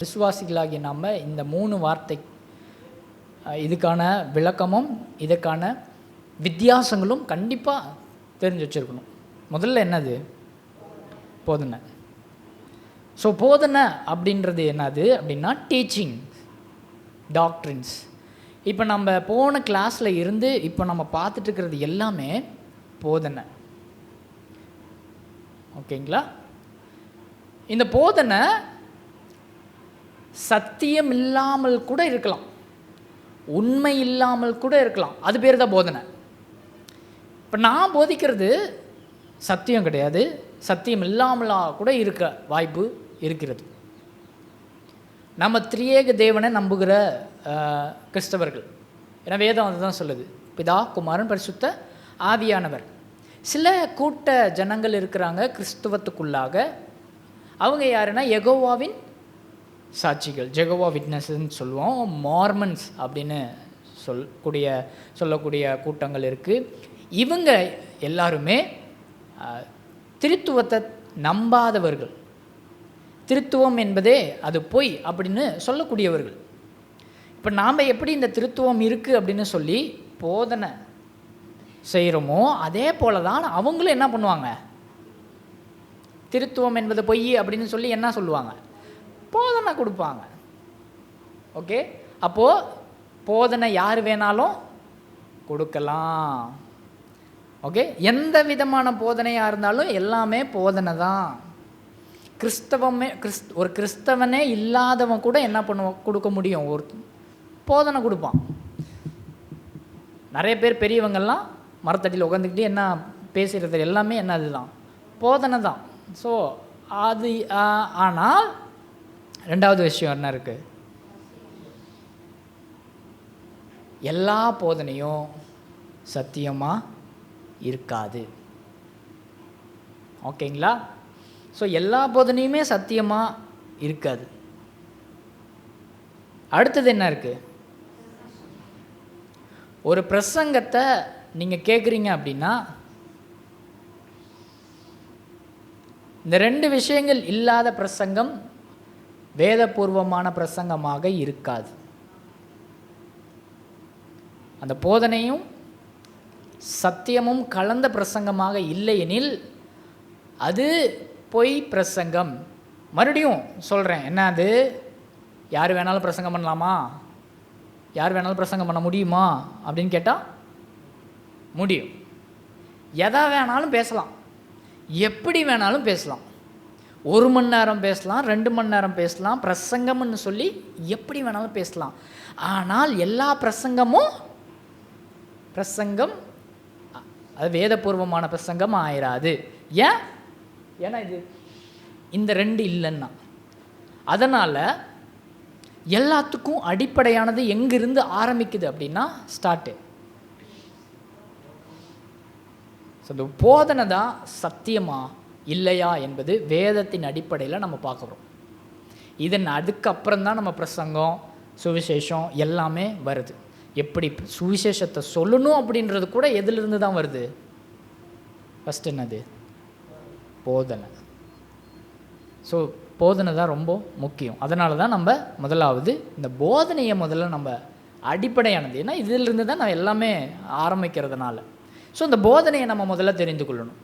விசுவாசிகளாகிய நாம் இந்த மூணு வார்த்தை இதுக்கான விளக்கமும் இதுக்கான வித்தியாசங்களும் கண்டிப்பாக தெரிஞ்சு வச்சுருக்கணும். முதல்ல என்னது? போதனை. ஸோ போதனை அப்படின்றது என்னது அப்படின்னா டீச்சிங் டாக்ட்ரின்ஸ் இப்போ நம்ம போன கிளாஸில் இருந்து இப்போ நம்ம பார்த்துட்டு இருக்கிறது எல்லாமே போதனை. ஓகேங்களா இந்த போதனை சத்தியம் இல்லாமல் கூட இருக்கலாம். உண்மை இல்லாமல் கூட இருக்கலாம். அது பேர் தான் போதனை. இப்போ நான் போதிக்கிறது சத்தியம் கிடையாது. சத்தியம் இல்லாமலாக கூட இருக்க வாய்ப்பு இருக்கிறது. நம்ம திரியேக தேவனை நம்புகிற கிறிஸ்தவர்கள். ஏன்னா வேதம் அதுதான் சொல்லுது. பிதா குமாரன் பரிசுத்த ஆவியானவர். சில கூட்ட ஜனங்கள் இருக்கிறாங்க கிறிஸ்துவத்துக்குள்ளாக. அவங்க யாருன்னா எகோவாவின் சாட்சிகள். ஜெகவா விட்னஸ்ன்னு சொல்லுவோம். மார்மன்ஸ் அப்படின்னு சொல் கூடிய சொல்லக்கூடிய கூட்டங்கள் இருக்குது இவங்க எல்லாருமே திருத்துவத்தை நம்பாதவர்கள். திருத்துவம் என்பதே அது பொய் அப்படின்னு சொல்லக்கூடியவர்கள். இப்போ நாம் எப்படி இந்த திருத்துவம் இருக்குது அப்படின்னு சொல்லி போதனை செய்கிறோமோ அதே போல தான் அவங்களும் என்ன பண்ணுவாங்க? திருத்துவம் என்பது பொய் அப்படின்னு சொல்லி என்ன சொல்லுவாங்க? போதனை கொடுப்பாங்க. ஓகே அப்போது போதனை யார் வேணாலும் கொடுக்கலாம். ஓகே எந்த விதமான போதனையாக இருந்தாலும் எல்லாமே போதனை தான். கிறிஸ்தவமே கிறிஸ்த் ஒரு கிறிஸ்தவனே இல்லாதவன் கூட என்ன பண்ணுவான் கொடுக்க முடியும்? ஒரு போதனை கொடுப்பான். நிறைய பேர் பெரியவங்கள்லாம் மரத்தடியில் உட்காந்துக்கிட்டு என்ன பேசுகிறது எல்லாமே என்ன அதுதான் போதனை தான். ஸோ அது ஆனால் ரெண்டாவது விஷயம் என்ன இருக்குது எல்லா போதனையும் சத்தியமாக இருக்காது. ஓகேங்களா? ஸோ எல்லா போதனையுமே சத்தியமாக இருக்காது. அடுத்தது என்ன இருக்குது ஒரு பிரசங்கத்தை நீங்கள் கேட்குறீங்க அப்படின்னா இந்த ரெண்டு விஷயங்கள் இல்லாத பிரசங்கம் வேதபூர்வமான பிரசங்கமாக இருக்காது. அந்த போதனையும் சத்தியமும் கலந்த பிரசங்கமாக இல்லையெனில் அது பொய் பிரசங்கம். மறுபடியும் சொல்கிறேன் என்ன அது? யார் வேணாலும் பிரசங்கம் பண்ணலாமா? யார் வேணாலும் பிரசங்கம் பண்ண முடியுமா? அப்படின்னு கேட்டால் முடியும். எதை வேணாலும் பேசலாம். எப்படி வேணாலும் பேசலாம். ஒரு மணி நேரம் பேசலாம் ரெண்டு மணி நேரம் பேசலாம் பிரசங்கம்னு சொல்லி எப்படி வேணாலும் பேசலாம். ஆனால் எல்லா பிரசங்கமும் பிரசங்கம் அது வேதபூர்வமான பிரசங்கம் ஆயிராது. ஏன்? ஏன்னா இது இந்த ரெண்டு இல்லைன்னா. அதனால் எல்லாத்துக்கும் அடிப்படையானது எங்கிருந்து ஆரம்பிக்குது அப்படின்னா ஸ்டார்ட்டு ஸோ இந்த போதனை தான் சத்தியமா இல்லையா என்பது வேதத்தின் அடிப்படையில் நம்ம பார்க்குறோம் இதன் அதுக்கப்புறம் தான் நம்ம பிரசங்கம் சுவிசேஷம் எல்லாமே வருது. எப்படி சுவிசேஷத்தை சொல்லணும் அப்படின்றது கூட எதிலிருந்து தான் வருது? ஃபஸ்ட் என்னது? போதனை. ஸோ போதனை தான் ரொம்ப முக்கியம். அதனால தான் நம்ம முதலாவது இந்த போதனையை முதல்ல நம்ம அடிப்படையானது. ஏன்னா இதிலிருந்து தான் நம்ம எல்லாமே ஆரம்பிக்கிறதுனால. ஸோ இந்த போதனையை நம்ம முதல்ல தெரிந்து கொள்ளணும்.